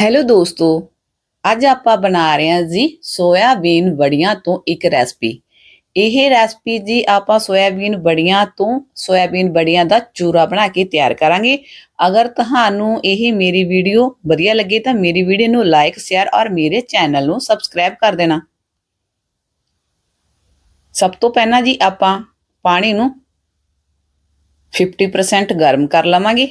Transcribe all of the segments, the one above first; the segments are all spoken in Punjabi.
ਹੈਲੋ ਦੋਸਤੋ, ਅੱਜ ਆਪਾਂ ਬਣਾ ਰਹੇ ਹਾਂ ਜੀ ਸੋਇਆਬੀਨ ਵੜੀਆਂ ਤੋਂ ਇੱਕ ਰੈਸਪੀ ਇਹ ਰੈਸਪੀ ਜੀ ਆਪਾਂ ਸੋਇਆਬੀਨ ਵੜੀਆਂ ਤੋਂ ਸੋਇਆਬੀਨ ਵੜੀਆਂ ਦਾ ਚੂਰਾ ਬਣਾ ਕੇ ਤਿਆਰ ਕਰਾਂਗੇ। ਅਗਰ ਤੁਹਾਨੂੰ ਇਹ ਮੇਰੀ ਵੀਡੀਓ ਵਧੀਆ ਲੱਗੇ ਤਾਂ ਮੇਰੀ ਵੀਡੀਓ ਨੂੰ ਲਾਈਕ ਸ਼ੇਅਰ ਔਰ ਮੇਰੇ ਚੈਨਲ ਨੂੰ ਸਬਸਕ੍ਰਾਈਬ ਕਰ ਦੇਣਾ। ਸਭ ਤੋਂ ਪਹਿਲਾਂ ਜੀ ਆਪਾਂ ਪਾਣੀ ਨੂੰ 50% ਗਰਮ ਕਰ ਲਵਾਂਗੇ।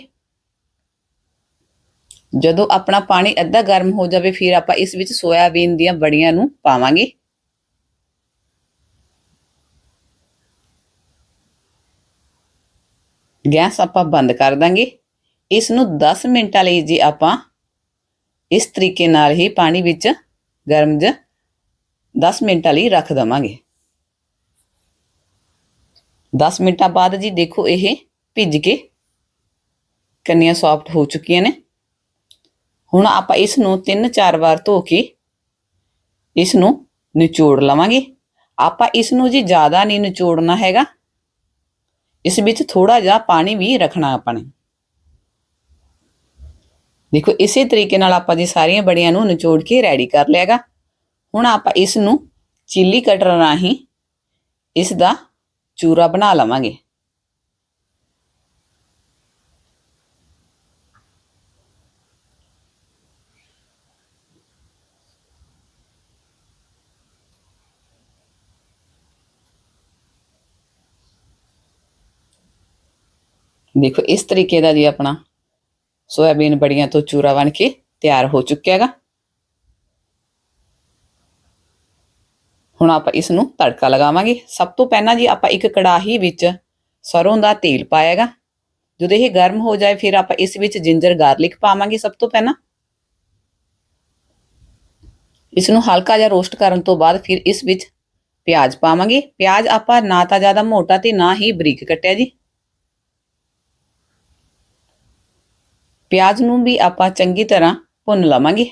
ਜਦੋਂ ਆਪਣਾ ਪਾਣੀ ਅੱਧਾ ਗਰਮ ਹੋ ਜਾਵੇ, ਫਿਰ ਆਪਾਂ ਇਸ ਵਿੱਚ ਸੋਇਆਬੀਨ ਦੀਆਂ ਬੜੀਆਂ ਨੂੰ ਪਾਵਾਂਗੇ। ਗੈਸ ਆਪਾਂ ਬੰਦ ਕਰ ਦਾਂਗੇ। ਇਸ ਨੂੰ 10 ਮਿੰਟਾਂ ਲਈ ਜੀ ਆਪਾਂ ਇਸ ਤਰੀਕੇ ਨਾਲ ਹੀ ਪਾਣੀ ਵਿੱਚ ਗਰਮ ਜ 10 ਮਿੰਟਾਂ ਲਈ ਰੱਖ ਦਵਾਂਗੇ। 10 ਮਿੰਟਾਂ ਬਾਅਦ ਜੀ ਦੇਖੋ ਇਹ ਭਿੱਜ ਕੇ ਕੰਨੀਆਂ ਸੌਫਟ ਹੋ ਚੁੱਕੀਆਂ ਨੇ। ਹੁਣ ਆਪਾਂ ਇਸ ਨੂੰ 3-4 ਵਾਰ ਧੋ ਕੇ ਇਸ ਨੂੰ ਨਿਚੋੜ ਲਵਾਂਗੇ। ਆਪਾਂ ਇਸ ਨੂੰ ਜੀ ਜ਼ਿਆਦਾ ਨਹੀਂ ਨਿਚੋੜਨਾ ਹੈਗਾ। ਇਸ ਵਿੱਚ ਥੋੜਾ ਜਿਹਾ ਪਾਣੀ ਵੀ ਰੱਖਣਾ ਆਪਾਂ ਨੇ। ਦੇਖੋ, ਇਸੇ ਤਰੀਕੇ ਨਾਲ ਆਪਾਂ ਜੀ ਸਾਰੀਆਂ ਬੜੀਆਂ ਨੂੰ ਨਿਚੋੜ ਕੇ ਰੈਡੀ ਕਰ ਲਿਆਗਾ ਹੁਣ ਆਪਾਂ ਇਸ ਨੂੰ ਚਿੱਲੀ ਕਟਰ ਰਾਹੀਂ ਇਸ ਦਾ ਚੂਰਾ ਬਣਾ ਲਵਾਂਗੇ। ਦੇਖੋ, ਇਸ ਤਰੀਕੇ ਦਾ ਜੀ ਆਪਣਾ ਸੋਇਆਬੀਨ ਬੜੀਆਂ ਤੋਂ ਚੂਰਾ ਬਣ ਕੇ ਤਿਆਰ ਹੋ ਚੁੱਕਿਆ ਹੈਗਾ। ਹੁਣ ਆਪਾਂ ਇਸ ਨੂੰ ਤੜਕਾ ਲਗਾਵਾਂਗੇ। ਸਭ ਤੋਂ ਪਹਿਲਾਂ ਜੀ ਆਪਾਂ ਇੱਕ ਕੜਾਹੀ ਵਿੱਚ ਸਰੋਂ ਦਾ ਤੇਲ ਪਾਇਆਗਾ ਜਦੋਂ ਇਹ ਗਰਮ ਹੋ ਜਾਏ, ਫਿਰ ਆਪਾਂ ਇਸ ਵਿੱਚ ਜਿੰਜਰ ਗਾਰਲਿਕ ਪਾਵਾਂਗੇ ਸਭ ਤੋਂ ਪਹਿਲਾਂ। ਇਸ ਨੂੰ ਹਲਕਾ ਜਿਹਾ ਰੋਸਟ ਕਰਨ ਤੋਂ ਬਾਅਦ ਫਿਰ ਇਸ ਵਿੱਚ ਪਿਆਜ਼ ਪਾਵਾਂਗੇ। ਪਿਆਜ਼ ਆਪਾਂ ਨਾ ਤਾਂ ਜ਼ਿਆਦਾ ਮੋਟਾ ਤੇ ਨਾ ਹੀ ਬਰੀਕ ਕੱਟਿਆ ਜੀ। ਪਿਆਜ਼ ਨੂੰ ਵੀ ਆਪਾਂ ਚੰਗੀ ਤਰ੍ਹਾਂ ਭੁੰਨ ਲਵਾਂਗੇ।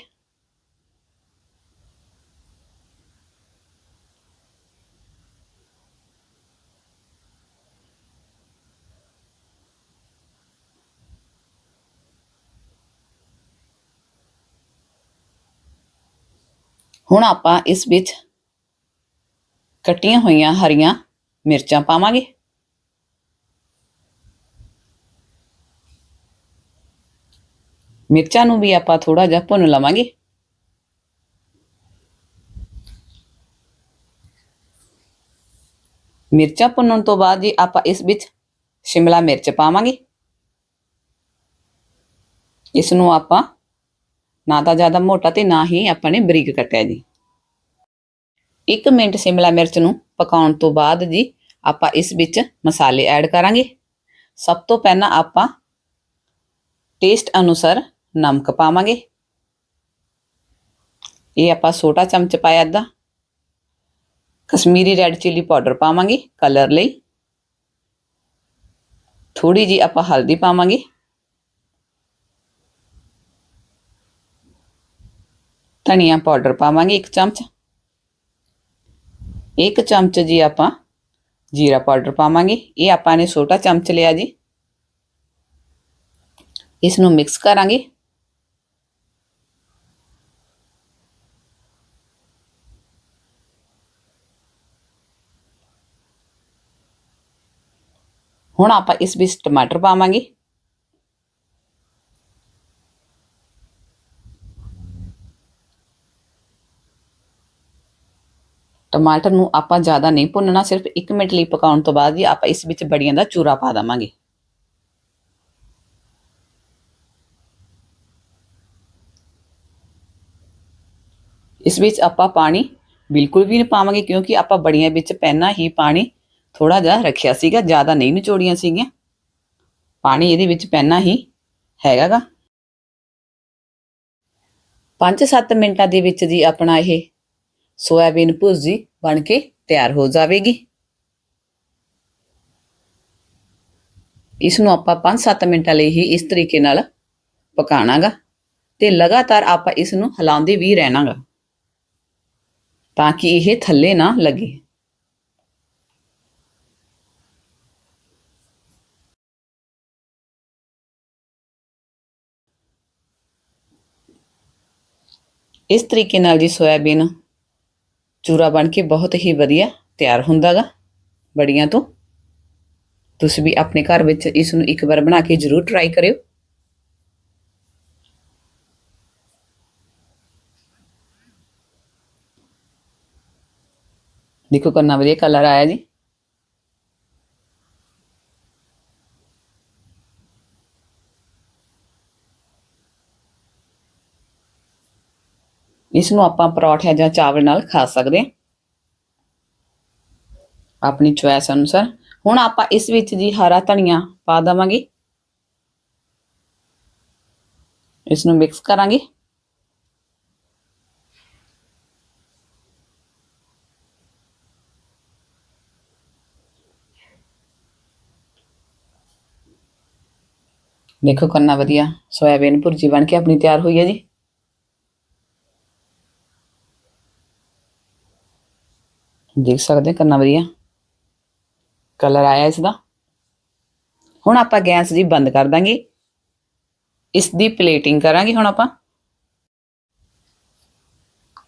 ਹੁਣ ਆਪਾਂ ਇਸ ਵਿੱਚ ਕੱਟੀਆਂ ਹੋਈਆਂ ਹਰੀਆਂ ਮਿਰਚਾਂ ਪਾਵਾਂਗੇ। ਮਿਰਚਾਂ ਨੂੰ ਵੀ ਆਪਾਂ ਥੋੜਾ ਜਿਹਾ ਭੁੰਨ ਲਵਾਂਗੇ। ਮਿਰਚਾਂ ਭੁੰਨਣ ਤੋਂ ਬਾਅਦ ਜੀ ਆਪਾਂ ਇਸ ਵਿੱਚ ਸ਼ਿਮਲਾ ਮਿਰਚ ਪਾਵਾਂਗੇ। ਇਸ ਨੂੰ ਆਪਾਂ ਨਾ ਤਾਂ ਜ਼ਿਆਦਾ ਮੋਟਾ ਤੇ ਨਾ ਹੀ ਆਪਾਂ ਨੇ ਬਰੀਕ ਕੱਟਿਆ ਜੀ। 1 ਮਿੰਟ ਸ਼ਿਮਲਾ ਮਿਰਚ ਨੂੰ ਪਕਾਉਣ ਤੋਂ ਬਾਅਦ ਜੀ ਆਪਾਂ ਇਸ ਵਿੱਚ ਮਸਾਲੇ ਐਡ ਕਰਾਂਗੇ। ਸਭ ਤੋਂ ਪਹਿਲਾਂ ਆਪਾਂ ਟੇਸਟ ਅਨੁਸਾਰ ਨਮਕ ਪਾਵਾਂਗੇ। ਇਹ ਆਪਾਂ ਛੋਟਾ ਚਮਚ ਪਾਇਆ ਅੱਧਾ। ਕਸ਼ਮੀਰੀ ਰੈੱਡ ਚਿੱਲੀ ਪਾਊਡਰ ਪਾਵਾਂਗੇ ਕਲਰ ਲਈ। ਥੋੜੀ ਜੀ ਆਪਾਂ ਹਲਦੀ ਪਾਵਾਂਗੇ। ਧਨੀਆ ਪਾਊਡਰ ਪਾਵਾਂਗੇ 1 ਚਮਚ। 1 ਚਮਚ ਜੀ ਆਪਾਂ ਜੀਰਾ ਪਾਊਡਰ ਪਾਵਾਂਗੇ। ਇਹ ਆਪਾਂ ਨੇ ਛੋਟਾ ਚਮਚ ਲਿਆ ਜੀ। ਇਸ ਨੂੰ ਮਿਕਸ ਕਰਾਂਗੇ। ਹੁਣ ਆਪਾਂ ਇਸ ਵਿੱਚ ਟਮਾਟਰ ਪਾਵਾਂਗੇ। ਟਮਾਟਰ ਨੂੰ ਆਪਾਂ ਜ਼ਿਆਦਾ ਨਹੀਂ ਭੁੰਨਣਾ, ਸਿਰਫ 1 ਮਿੰਟ ਲਈ ਪਕਾਉਣ ਤੋਂ ਬਾਅਦ ਹੀ ਆਪਾਂ ਇਸ ਵਿੱਚ ਬੜੀਆਂ ਦਾ ਚੂਰਾ ਪਾ ਦਵਾਂਗੇ। ਇਸ ਵਿੱਚ ਆਪਾਂ ਪਾਣੀ ਬਿਲਕੁਲ ਵੀ ਨਹੀਂ ਪਾਵਾਂਗੇ ਕਿਉਂਕਿ ਆਪਾਂ ਬੜੀਆਂ ਵਿੱਚ ਪਹਿਲਾਂ ਹੀ ਪਾਣੀ ਥੋੜਾ ਜਿਹਾ ਰੱਖਿਆ ਸੀਗਾ, ਜ਼ਿਆਦਾ ਨਹੀਂ ਨਿਚੋੜੀਆਂ ਸੀਗੀਆਂ। ਪਾਣੀ ਇਹਦੇ ਵਿੱਚ ਪਹਿਲਾਂ ਹੀ ਹੈਗਾਗਾ। 5-7 ਮਿੰਟਾਂ ਦੇ ਵਿੱਚ ਜੀ ਆਪਣਾ ਇਹ ਸੋਇਆਬੀਨ ਭੁਰਜੀ ਬਣ ਕੇ ਤਿਆਰ ਹੋ ਜਾਵੇਗੀ। ਇਸ ਨੂੰ ਆਪਾਂ 5-7 ਮਿੰਟਾਂ ਲਈ ਹੀ ਇਸ ਤਰੀਕੇ ਨਾਲ ਪਕਾਣਾਗਾ ਤੇ ਲਗਾਤਾਰ ਆਪਾਂ ਇਸ ਨੂੰ ਹਿਲਾਉਂਦੇ ਵੀ ਰਹਿਣਾਗਾ ਤਾਂ ਕਿ ਇਹ ਥੱਲੇ ਨਾ ਲੱਗੇ। ਇਸ ਤਰੀਕੇ ਨਾਲ ਜੀ ਸੋਇਆਬੀਨ ਚੂਰਾ ਬਣ ਕੇ ਬਹੁਤ ਹੀ ਵਧੀਆ ਤਿਆਰ ਹੁੰਦਾਗਾ ਬੜੀਆਂ ਤੋਂ। ਤੁਸੀਂ ਵੀ ਆਪਣੇ ਘਰ ਵਿੱਚ ਇਸ ਨੂੰ ਇੱਕ ਵਾਰ ਬਣਾ ਕੇ ਜ਼ਰੂਰ ਟਰਾਈ ਕਰਿਓ। ਦੇਖੋ ਕਿੰਨਾ ਵਧੀਆ ਕਲਰ ਆਇਆ ਜੀ। ਇਸ ਨੂੰ ਆਪਾਂ ਪਰੌਠਿਆਂ ਜਾਂ ਚਾਵਲ ਨਾਲ ਖਾ ਸਕਦੇ ਹਾਂ। ਆਪਣੀ ਚੁਆਇਸ ਅਨੁਸਾਰ। ਹੁਣ ਆਪਾਂ ਇਸ ਵਿੱਚ ਜੀ ਹਰਾ ਧਨੀਆ ਪਾ ਦਵਾਂਗੇ। ਇਸ ਨੂੰ ਮਿਕਸ ਕਰਾਂਗੇ। ਦੇਖੋ ਕਿੰਨਾ ਵਧੀਆ ਸੋਇਆਬੀਨ ਭੁਰਜੀ ਬਣ ਕੇ ਆਪਣੀ ਤਿਆਰ ਹੋਈ ਹੈ ਜੀ। ਦੇਖ ਸਕਦੇ ਕਿੰਨਾ ਵਧੀਆ ਕਲਰ ਆਇਆ ਇਸ ਦਾ ਹੁਣ ਆਪਾਂ ਗੈਸ ਜੀ ਬੰਦ ਕਰ ਦਾਂਗੇ। ਇਸ ਦੀ ਪਲੇਟਿੰਗ ਕਰਾਂਗੇ ਹੁਣ ਆਪਾਂ।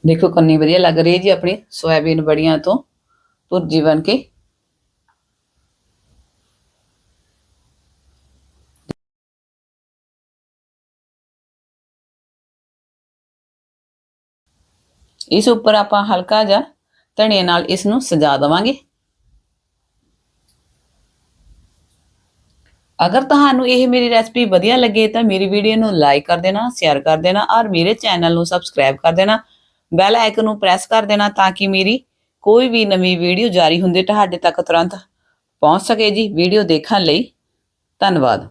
ਦੇਖੋ ਕਿੰਨੀ ਵਧੀਆ ਲੱਗ ਰਹੀ ਹੈ ਜੀ ਆਪਣੀ ਸੋਇਆਬੀਨ ਬੜੀਆਂ ਤੋਂ ਭੁਰਜੀ ਬਣ ਕੇ। ਇਸ ਉੱਪਰ ਆਪਾਂ ਹਲਕਾ ਜਿਹਾ ਧਨੀਏ ਨਾਲ ਇਸ ਨੂੰ ਸਜਾ ਦੇਵਾਂਗੇ। ਅਗਰ ਤੁਹਾਨੂੰ ਇਹ ਮੇਰੀ ਰੈਸਪੀ ਵਧੀਆ ਲੱਗੇ ਤਾਂ ਮੇਰੀ ਵੀਡੀਓ ਨੂੰ ਲਾਈਕ ਕਰ ਦੇਣਾ, ਸ਼ੇਅਰ ਕਰ ਦੇਣਾ ਔਰ ਮੇਰੇ ਚੈਨਲ ਨੂੰ ਸਬਸਕ੍ਰਾਈਬ ਕਰ ਦੇਣਾ। ਬੈਲ ਆਈਕਨ ਨੂੰ ਪ੍ਰੈਸ ਕਰ ਦੇਣਾ ਤਾਂ ਕਿ ਮੇਰੀ ਕੋਈ ਵੀ ਨਵੀਂ ਵੀਡੀਓ ਜਾਰੀ ਹੁੰਦੇ ਤੁਹਾਡੇ ਤੱਕ ਤੁਰੰਤ ਪਹੁੰਚ ਸਕੇ ਜੀ। ਵੀਡੀਓ ਦੇਖਣ ਲਈ ਧੰਨਵਾਦ।